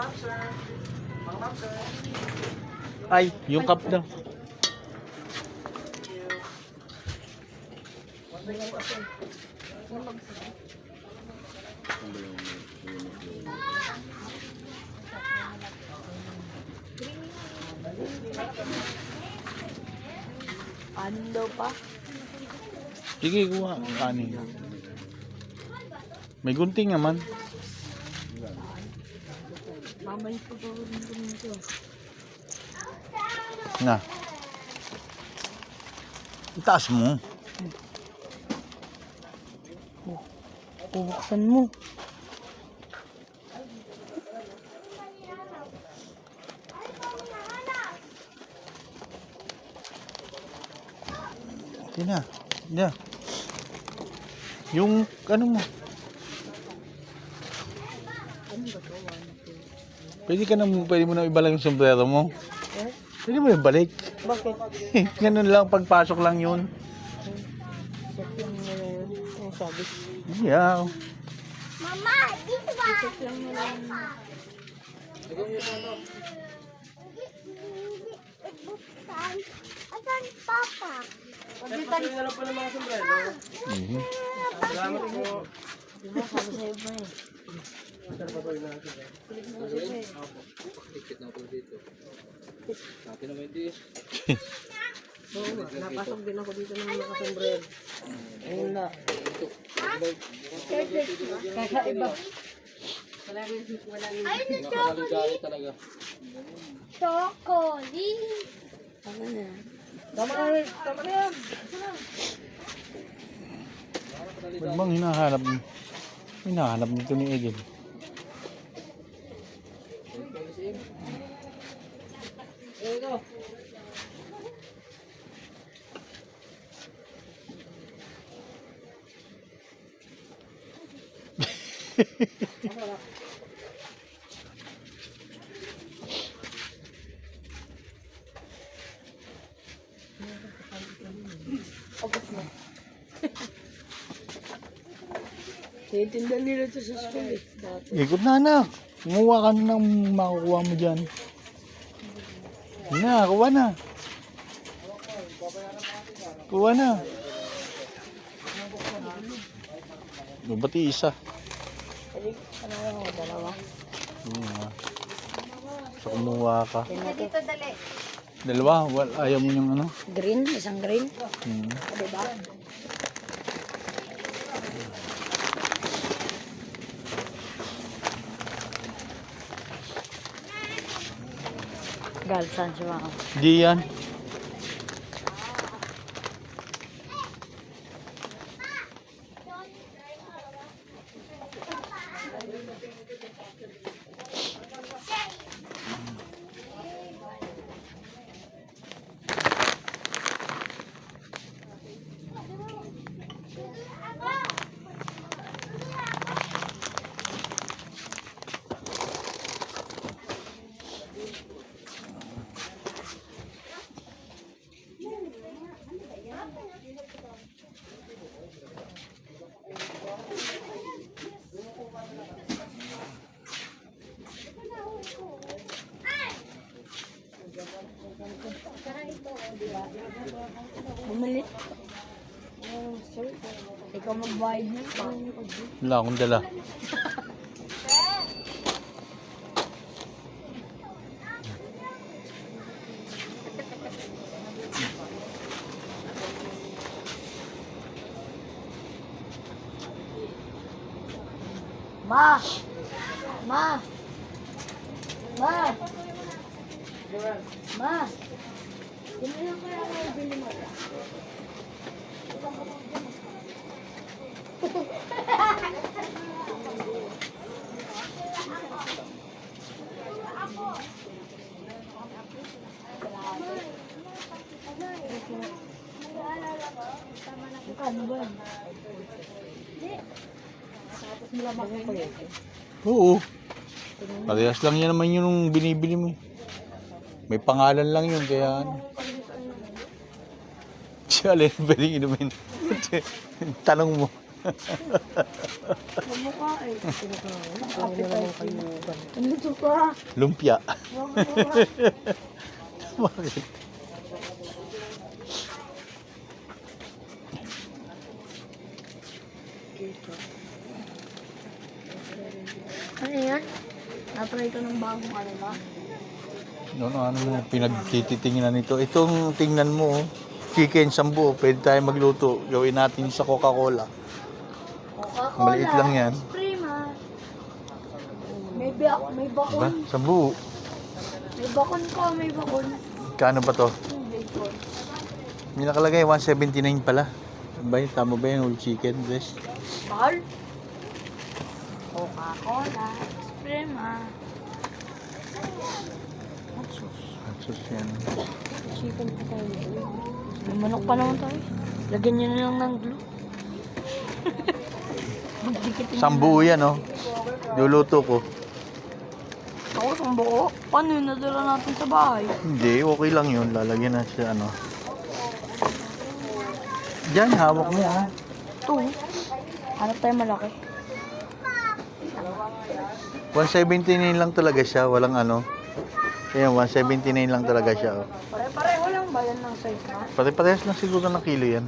ma'am, sir. Ma'am, sir. Ay, yung cup daw. Ano daw pa? Sige, kuha. Kanin. May gunting naman. Mamay ko daw rin dito. Na. Itaas mo. Bubuksan mo. Hindi na. Hindi na. Yung ano mo. Pwede ka na, pwede mo na ibalik yung sombrero mo. Eh? Pwede mo ibalik. Bakit? Ganun lang, pagpasok lang yun. Ang sabi. Yeah. Check lang nila yun. Asan papa? Pagkita na lang pala mga sombrero. Salamat po. Diba sabi sa'yo ba eh. Sir, patuloy na natin. Oo nga, napasok din ako dito ng mga sombrero. Ayun na. Kaya iba. Ayun na chocolate. Chocolate. Ano na? Tama na, tama na yan. Ba't bang hinahanap? Hinahanap nito ni Egel. Naiintindihan nila ito sa school eh. Dati. Ikot na anak. Kumuha ka na ng makukuha mo dyan. Na, kuha na. Kuha na. Bati isa. Ay, ano lang ako, dalawa. Nga. So kumuha ka. Dito dali. Dalawa, wal, ayaw mo yung ano. Green, isang green. Hmm. Diba? Gal, saan siya mga? Di yan. Bumili. Ikaw magbayad niya. Wala akong dala. Ma! Ma! Ma! Ma! Lang kaya may bili mo? Ano ba yan? Oo. Parehas lang yan naman yung binibili mo. eh. May pangalan lang yun, kaya ano. Si Alin, pwedeng inumin. Tanong mo. Mamukha eh. Ang luto pa. Lumpia. Bakit? Ano yan? Natry ko ng bagong ano ba? No, no, ano mo, nito. Itong tingnan mo, oh, chicken sambu, pwede tayo magluto. Gawin natin sa Coca-Cola. Coca-Cola. Maliit lang yan. Prima. May, ba may Diba? bakon. Sambu. May bakon ko, may bakon. Kano ba to? May nakalagay, 179 pala. Ba, yun? tama ba yung whole chicken breast? Mahal. Coca-Cola. Prima. Sus, yan. Chicken pa tayo. May manok pa naman tayo. Lagyan nyo na lang ng glue. Sambu yan, oh. Luluto ko. Ako, isang buo. Paano yun? Nadala natin sa bahay. Hindi, okay lang yun. Lalagyan na siya, ano. Diyan, hawak mo, ah. Ito. Hanap tayo malaki. 179 lang talaga siya, walang ano. Ayan, 179 lang talaga siya, oh. Pare-pareho lang ba yan ng size na? Pare-parehas lang siguro ng kilo yan.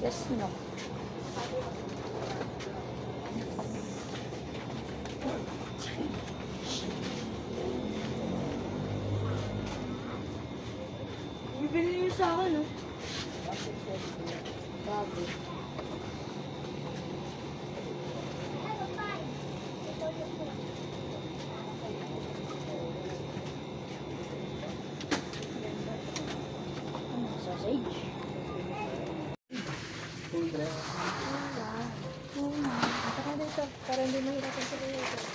Yes, no. Bibili niyo sa akin, no? Bago. Wala. Oo nga. Para dito, para hindi mahirapan sa dito.